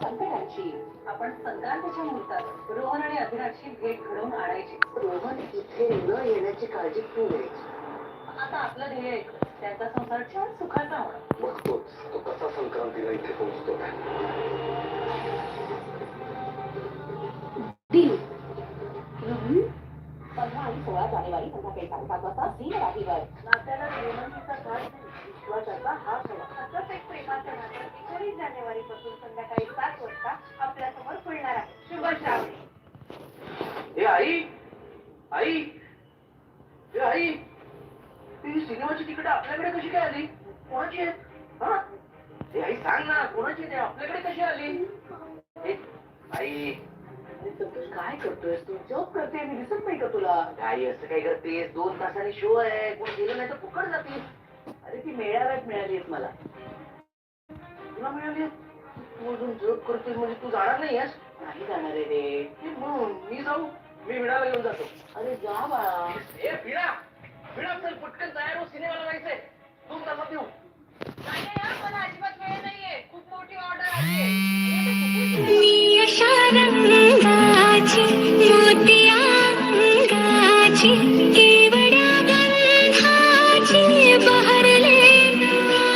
संकटाची आपण संक्रांतीच्या मुहूर्तात रोहन आणि अभिराजची भेट घडवून आणायची रोहन इथे न येण्याची काळजी तू घ्यायची आता आपलं ध्येय त्यांचा संसार छान सुखाचा होणं बघतोच तो कसा संक्रांतीला इथे पोहोचतो पंधरा आणि सोळा जानेवारी संध्याकाळी साडेसात वाजता झी राहीवर नात्याला श्रीमंतीचा घाट नाही, विश्वासाचा हात हवा असंच एक प्रेमाचं नातं एकोणीस जानेवारी पासून संध्याकाळी सात वाजता आपल्यासमोर खुलणार आहे. शुभ श्रावणी. ए आई! आई! ए आई! ती सिनेमाची तिकीट आपल्याकडे कशी काय आली? कोणाची आहेत हा? ए आई सांग ना कोणाची ते? आपल्याकडे कशी आली? आई! संतोष काय करतोयस? तू जॉब करते मी दिसत नाही का तुला? आई असं काय करतेस? दोन तासांनी शो आहे. कोण गेलं नाही तर फुकट जातील ती मेळाव्यात मिळाली आहेत मला. तुला मिळाली तू अजून जग करतोय म्हणजे तू जाणार नाही आहेस? नाही जाणार आहे रे. म्हणून मी जाऊ मी विडाला घेऊन जातो. अरे जा बाळा. ए चल पटकन तयार हो सिनेमाला जायचंय. दोन तासात येऊ. अजिबात वेळ नाहीये. खूप मोठी ऑर्डर आहे.